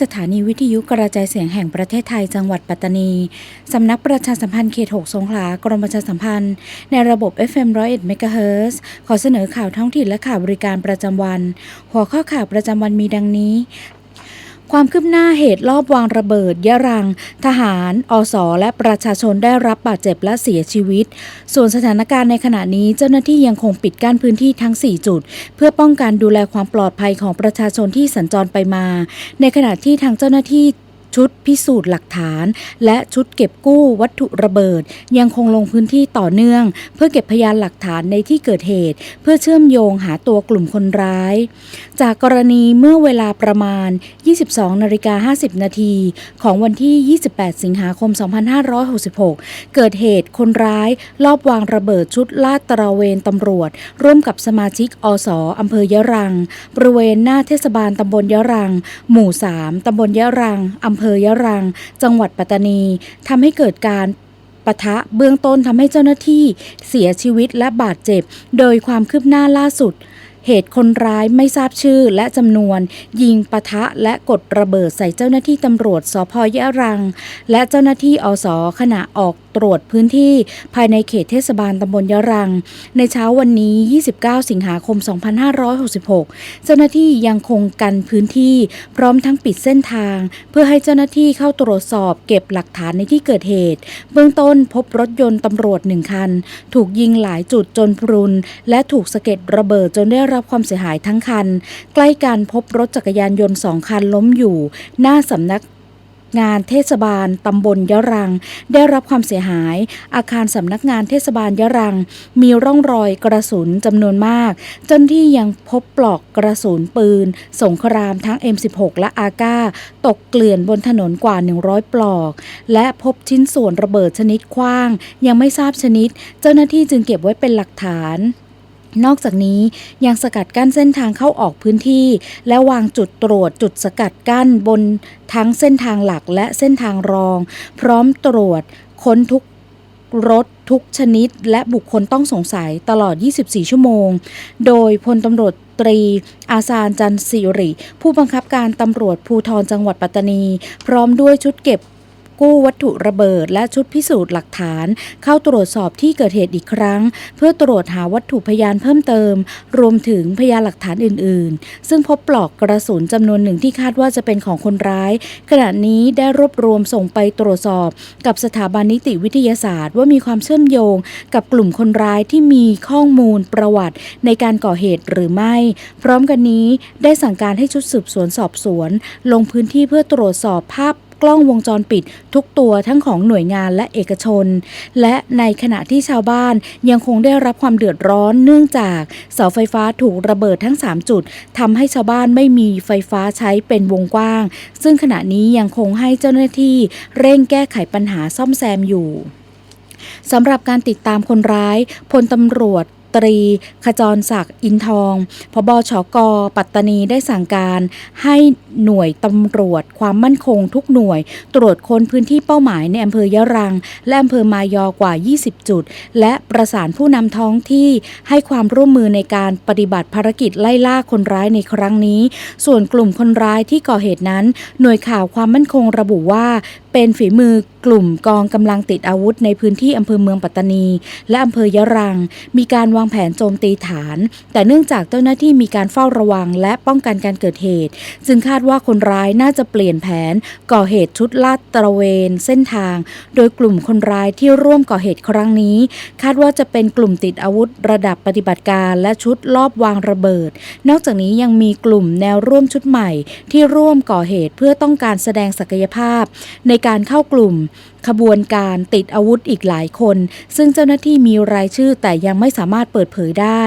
สถานีวิทยุกระจายเสียงแห่งประเทศไทยจังหวัดปัตตานี สำนักประชาสัมพันธ์เขต 6 สงขลากรมประชาสัมพันธ์ ในระบบ FM 101 MHz ขอเสนอข่าวท้องถิ่นและข่าวบริการประจำวัน หัวข้อข่าวประจำวันมีดังนี้ ความคืบหน้าเหตุลอบวางระเบิดยะรัง ทหาร อสและประชาชนได้รับบาดเจ็บและเสียชีวิต ส่วนสถานการณ์ในขณะนี้เจ้าหน้าที่ยังคงปิดกั้นพื้นที่ทั้ง 4 จุด เพื่อป้องกันดูแลความปลอดภัยของประชาชนที่สัญจรไปมา ในขณะที่ทางเจ้าหน้าที่ ชุดพิสูจน์หลักฐาน และชุดเก็บกู้วัตถุระเบิด ยังคงลงพื้นที่ต่อเนื่อง เพื่อเก็บพยานหลักฐานในที่เกิดเหตุ เพื่อเชื่อมโยงหาตัวกลุ่มคนร้าย จากกรณีเมื่อเวลาประมาณ 22นาฬิกา50 นาทีของวันที่ 28 สิงหาคม 2566 เกิดเหตุคนร้ายลอบวางระเบิดชุดลาดตระเวนตำรวจ ร่วมกับสมาชิกอสอำเภอยะรัง บริเวณหน้าเทศบาลตำบลยะรัง หมู่ 3ตำบลยะรังอำเภอยะรัง จังหวัดปัตตานีทำให้เกิดการปะทะเบื้องต้นทำให้เจ้าหน้าที่เสียชีวิตและบาดเจ็บ โดยความคืบหน้าล่าสุด เหตุคนร้ายไม่ทราบชื่อและจำนวน ยิงปะทะและกดระเบิดใส่เจ้าหน้าที่ตำรวจสพยะรัง และเจ้าหน้าที่อสขณะออกตรวจพื้นที่ภายในเขตเทศบาลตำบลยะรัง ในเช้าวันนี้ 29 สิงหาคม 2566 เจ้าหน้าที่ยังคงกันพื้นที่พร้อมทั้งปิดเส้นทาง เพื่อให้เจ้าหน้าที่เข้าตรวจสอบเก็บหลักฐานในที่เกิดเหตุ เบื้องต้นพบรถยนต์ตำรวจหนึ่งคัน ถูกยิงหลายจุดจนพรุน และถูกสะเก็ดระเบิดจนได้รับความเสียหายทั้งคัน ใกล้กันพบรถจักรยานยนต์สองคันล้มอยู่ หน้าสำนัก งานเทศบาลตำบลยะรัง ได้รับความเสียหาย อาคารสำนักงานเทศบาลยะรัง มีร่องรอยกระสุนจำนวนมาก จนที่ยังพบปลอกกระสุนปืน สงครามทั้ง M16 และอาก้า ตกเกลื่อนบนถนนกว่า 100 ปลอก และพบชิ้นส่วนระเบิดชนิดคว้าง ยังไม่ทราบชนิด เจ้าหน้าที่จึงเก็บไว้เป็นหลักฐาน นอกจากนี้ยังสกัดกั้นเส้นทางเข้าออกพื้นที่ และวางจุดตรวจจุดสกัดกั้นบนทั้งเส้นทางหลักและเส้นทางรอง พร้อมตรวจค้นทุกรถทุกชนิด และบุคคลต้องสงสัยตลอด 24 ชั่วโมง โดยพลตำรวจตรี อาซานจันสิริ ผู้บังคับการตำรวจภูธรจังหวัดปัตตานี พร้อมด้วยชุดเก็บ กู้วัตถุระเบิด และชุดพิสูจน์หลักฐาน เข้าตรวจสอบที่เกิดเหตุอีกครั้ง เพื่อตรวจหาวัตถุพยานเพิ่มเติม รวมถึงพยานหลักฐานอื่น ๆ ซึ่งพบปลอกกระสุนจำนวนหนึ่งที่คาดว่าจะเป็นของคนร้าย ขณะนี้ได้รวบรวมส่งไปตรวจสอบ กับสถาบันนิติวิทยาศาสตร์ ว่ามีความเชื่อมโยง กับกลุ่มคนร้ายที่มีข้อมูลประวัติ ในการก่อเหตุหรือไม่ พร้อมกันนี้ได้สั่งการให้ชุดสืบสวนสอบสวน ลงพื้นที่เพื่อตรวจสอบภาพ กล้องวงจรปิดทุกตัวทั้งของหน่วยงานและเอกชน และในขณะที่ชาวบ้านยังคงได้รับความเดือดร้อนเนื่องจากเสาไฟฟ้าถูกระเบิดทั้ง 3 จุดทำให้ชาวบ้านไม่มีไฟฟ้าใช้เป็นวงกว้าง ซึ่งขณะนี้ยังคงให้เจ้าหน้าที่เร่งแก้ไขปัญหาซ่อมแซมอยู่สำหรับการติดตามคนร้ายพลตำรวจ ตรี ขจรศักดิ์อินทองพบชกปัตตานีได้สั่งการให้หน่วยตำรวจความมั่นคงทุกหน่วย ตรวจค้นพื้นที่เป้าหมายในอำเภอยะรัง และอำเภอมายอกว่า 20 จุด และประสานผู้นำท้องที่ให้ความร่วมมือในการปฏิบัติภารกิจไล่ล่าคนร้ายในครั้งนี้ ส่วนกลุ่มคนร้ายที่ก่อเหตุนั้น หน่วยข่าวความมั่นคงระบุว่าเป็นฝีมือกลุ่มกองกำลังติดอาวุธในพื้นที่อำเภอเมืองปัตตานี และอำเภอยะรัง มีการวางแผนโจมตีฐาน แต่เนื่องจากเจ้าหน้าที่มีการเฝ้าระวังและป้องกันการเกิดเหตุ จึงคาดว่าคนร้ายน่าจะเปลี่ยนแผน ก่อเหตุชุดลาดตระเวนเส้นทาง โดยกลุ่มคนร้ายที่ร่วมก่อเหตุครั้งนี้ คาดว่าจะเป็นกลุ่มติดอาวุธ ระดับปฏิบัติการและชุดลอบวางระเบิด นอกจากนี้ยังมีกลุ่มแนวร่วมชุดใหม่ ที่ร่วมก่อเหตุเพื่อต้องการแสดงศักยภาพ ในการเข้ากลุ่ม ขบวนการติดอาวุธอีกหลายคน ซึ่งเจ้าหน้าที่มีรายชื่อแต่ยังไม่สามารถเปิดเผยได้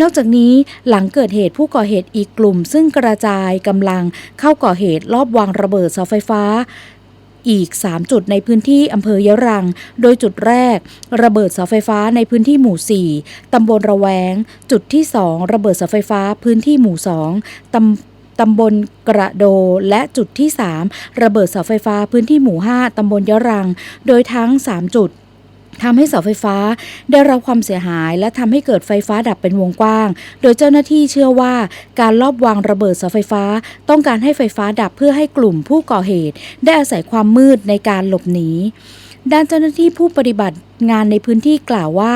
นอกจากนี้หลังเกิดเหตุผู้ก่อเหตุอีกกลุ่ม ซึ่งกระจายกำลังเข้าก่อเหตุรอบวางระเบิดเสาไฟฟ้าอีก 3 จุดในพื้นที่อำเภอยะรัง โดยจุดแรก ระเบิดเสาไฟฟ้าในพื้นที่หมู่ 4 ตำบลระแวง จุดที่ 2 ระเบิดเสาไฟฟ้าพื้นที่หมู่ 2 ตำ ตำบลกระโดและจุดที่ 3 ระเบิดเสาไฟฟ้าพื้นที่หมู่ 5 ตำบลยะรัง โดยทั้ง 3 จุดทำให้เสาไฟฟ้าได้รับความเสียหาย และทำให้เกิดไฟฟ้าดับเป็นวงกว้าง โดยเจ้าหน้าที่เชื่อว่าการลอบวางระเบิดเสาไฟฟ้า ต้องการให้ไฟฟ้าดับเพื่อให้กลุ่มผู้ก่อเหตุ ได้อาศัยความมืดในการหลบหนี ด้านเจ้าหน้าที่ผู้ปฏิบัติงานในพื้นที่กล่าวว่า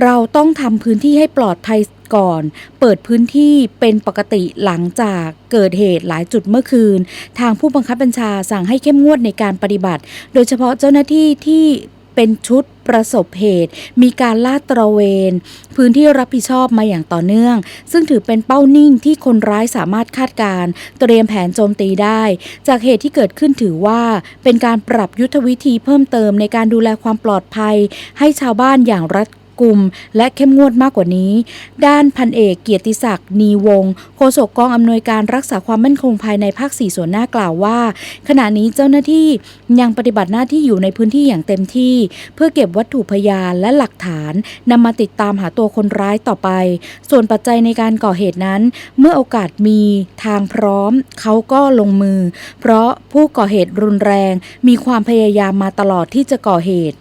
เราต้องทำพื้นที่ให้ปลอดภัยก่อน เปิดพื้นที่เป็นปกติหลังจากเกิดเหตุหลายจุดเมื่อคืน ทางผู้บังคับบัญชาสั่งให้เข้มงวดในการปฏิบัติ โดยเฉพาะเจ้าหน้าที่ที่เป็นชุดประสบเหตุ มีการลาดตระเวน พื้นที่รับผิดชอบมาอย่างต่อเนื่อง ซึ่งถือเป็นเป้านิ่งที่คนร้ายสามารถคาดการ เตรียมแผนโจมตีได้ จากเหตุที่เกิดขึ้นถือว่า เป็นการปรับยุทธวิธีเพิ่มเติมในการดูแลความปลอดภัย ให้ชาวบ้านอย่างรัด กุม และเข้มงวดมากกว่านี้ ด้านพันเอกเกียรติศักดิ์นีวงศ์โฆษกกองอำนวยการรักษาความมั่นคงภายในภาคสี่ส่วนหน้ากล่าวว่า ขณะนี้เจ้าหน้าที่ยังปฏิบัติหน้าที่อยู่ในพื้นที่อย่างเต็มที่ เพื่อเก็บวัตถุพยานและหลักฐานนำมาติดตามหาตัวคนร้ายต่อไป ส่วนปัจจัยในการก่อเหตุนั้น เมื่อโอกาสมีทางพร้อม เขาก็ลงมือ เพราะผู้ก่อเหตุรุนแรง มีความพยายามมาตลอดที่จะก่อเหตุ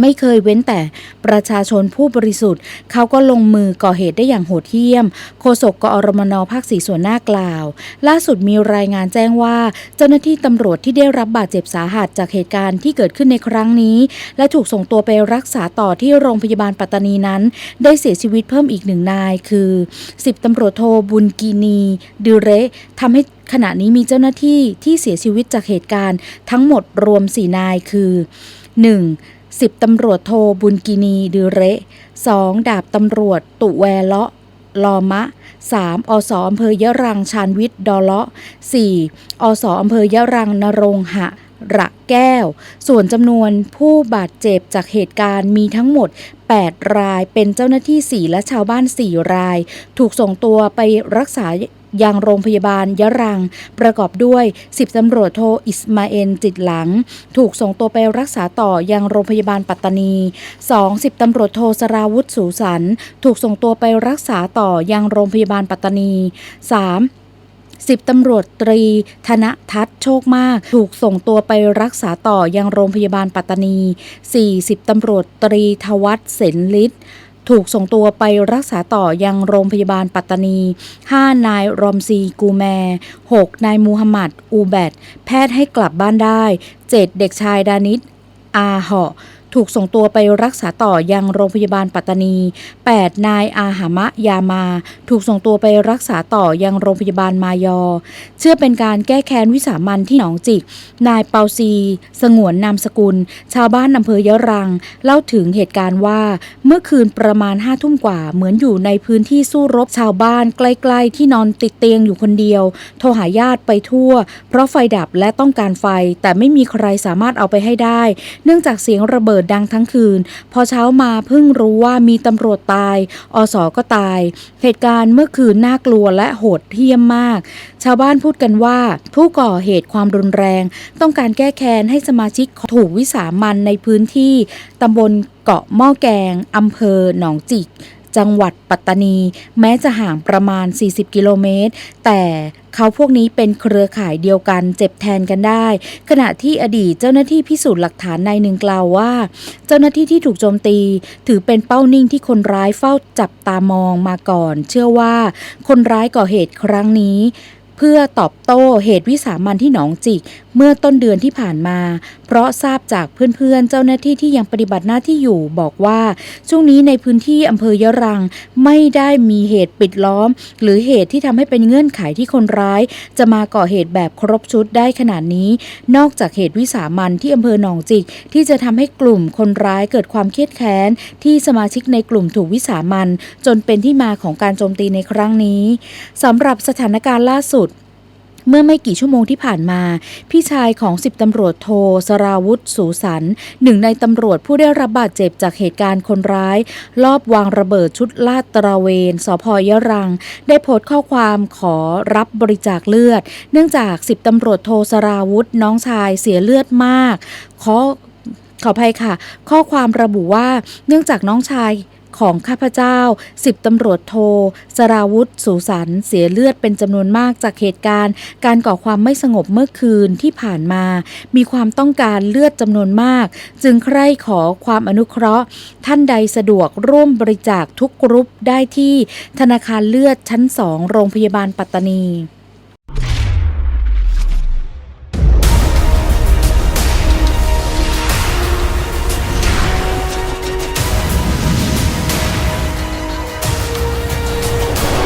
ไม่เคยเว้นแต่ประชาชนผู้บริสุทธิ์ เขาก็ลงมือก่อเหตุได้อย่างโหดเหี้ยม โฆษกกอรมนภาคสีส่วนหน้ากล่าว ล่าสุดมีรายงานแจ้งว่า เจ้าหน้าที่ตำรวจที่ได้รับบาดเจ็บสาหัสจากเหตุการณ์ที่เกิดขึ้นในครั้งนี้ และถูกส่งตัวไปรักษาต่อที่โรงพยาบาลปัตตานีนั้น ได้เสียชีวิตเพิ่มอีกหนึ่งนาย คือ10ตำรวจโทบุญกีนีดิเระทำให้ขณะนี้มีเจ้าหน้าที่ที่เสียชีวิตจากเหตุการณ์ ทั้งหมดรวม4นายคือ 1. สิบตำรวจโทบุญกินีดือเระ 2. ดาบตำรวจตุแวเลาะลอมะ 3. อสอำเภอยะรังชาญวิทย์ดอเลาะ 4. อสอำเภอยะรังนรงหะระแก้ว ส่วนจำนวนผู้บาดเจ็บจากเหตุการณ์มีทั้งหมด 8 รายเป็นเจ้าหน้าที่ 4 และชาวบ้าน 4 ราย ถูกส่งตัวไปรักษา ยังโรงพยาบาลยะรัง ประกอบด้วย10ตำรวจโทอิสมาเอลจิตหลัง ถูกส่งตัวไปรักษาต่อยังโรงพยาบาลปัตตานี 2. 10ตำรวจโทสราวุธสูสัน ถูกส่งตัวไปรักษาต่อยังโรงพยาบาลปัตตานี 3. สิบตำรวจตรี ธนทัศน์โชคมาก ถูกส่งตัวไปรักษาต่อยังโรงพยาบาลปัตตานี 40ตำรวจตรีทวัฒน์เสนฤทธิ์ ถูกส่งตัวไปรักษาต่อยังโรงพยาบาลปัตตานี 5 นายรอมซีกูแม 6 นายมูฮัมหมัด อูแบด แพทย์ให้กลับบ้านได้ 7 เด็กชายดานิดอาเหาะ ถูกส่งตัวไปรักษาต่อยังโรงพยาบาลปัตตานี 8 นายอาหามะยามา ถูกส่งตัวไปรักษาต่อยังโรงพยาบาลมายอ เชื่อเป็นการแก้แค้นวิสามันที่หนองจิก นายเปาซี สงวนนามสกุล ชาวบ้านอำเภอยะรัง เล่าถึงเหตุการณ์ว่า เมื่อคืนประมาณห้าทุ่มกว่าเหมือนอยู่ในพื้นที่สู้รบชาวบ้านใกล้ๆ ที่นอนติดเตียงอยู่คนเดียว โทรหาญาติไปทั่ว เพราะไฟดับและต้องการไฟแต่ไม่มีใครสามารถเอาไปให้ได้ เนื่องจากเสียงระเบิดดังทั้งคืน พอเช้ามาเพิ่งรู้ว่ามีตำรวจตาย อสอก็ตาย เหตุการณ์เมื่อคืนน่ากลัวและโหดเหี้ยมมาก ชาวบ้านพูดกันว่า ผู้ก่อเหตุความรุนแรง ต้องการแก้แค้นให้สมาชิกถูกวิสามันในพื้นที่ตำบลเกาะหม้อแกงอำเภอหนองจิกจังหวัดปัตตานี แม้จะห่างประมาณ 40 กิโลเมตร แต่ เขาพวกนี้เป็นเครือข่ายเดียวกันเจ็บแทนกันได้ ขณะที่อดีตเจ้าหน้าที่พิสูจน์หลักฐานนายหนึ่งกล่าวว่า เจ้าหน้าที่ที่ถูกโจมตี ถือเป็นเป้านิ่งที่คนร้ายเฝ้าจับตามองมาก่อน เชื่อว่าคนร้ายก่อเหตุครั้งนี้ เพื่อตอบโต้เหตุวิสามันที่หนองจิก เมื่อต้นเดือนที่ผ่านมา เพราะทราบจากเพื่อนๆ เจ้าหน้าที่ที่ยังปฏิบัติหน้าที่อยู่บอกว่าช่วงนี้ในพื้นที่อำเภอยะรังไม่ได้มีเหตุปิดล้อม หรือเหตุที่ทำให้เป็นเงื่อนไขที่คนร้าย จะมาก่อเหตุแบบครบชุดได้ขนาดนี้ นอกจากเหตุวิสามันที่อำเภอหนองจิก ที่จะทำให้กลุ่มคนร้ายเกิดความเครียดแค้น ที่สมาชิกในกลุ่มถูกวิสามันจนเป็นที่มาของการโจมตีในครั้งนี้สำหรับสถานการณ์ล่าสุด เมื่อไม่กี่ชั่วโมงที่ผ่านมา พี่ชายของสิบตำรวจโทสราวุธสูสันหนึ่งในตำรวจผู้ได้รับบาดเจ็บจากเหตุการณ์คนร้าย ลอบวางระเบิดชุดลาดตระเวนสพยะรัง ได้โพสต์ข้อความขอรับบริจาคเลือด เนื่องจากสิบตำรวจโทสราวุธน้องชายเสียเลือดมาก ขอขออภัยค่ะ ข้อความระบุว่าเนื่องจากน้องชาย ของข้าพเจ้าสิบตำรวจโทสราวุธสุสันเสียเลือดเป็นจำนวนมากจากเหตุการณ์ การก่อความไม่สงบเมื่อคืนที่ผ่านมา มีความต้องการเลือดจำนวนมาก จึงใคร่ขอความอนุเคราะห์ ท่านใดสะดวกร่วมบริจาคทุกกรุ๊ปได้ที่ธนาคารเลือดชั้น2โรงพยาบาลปัตตานี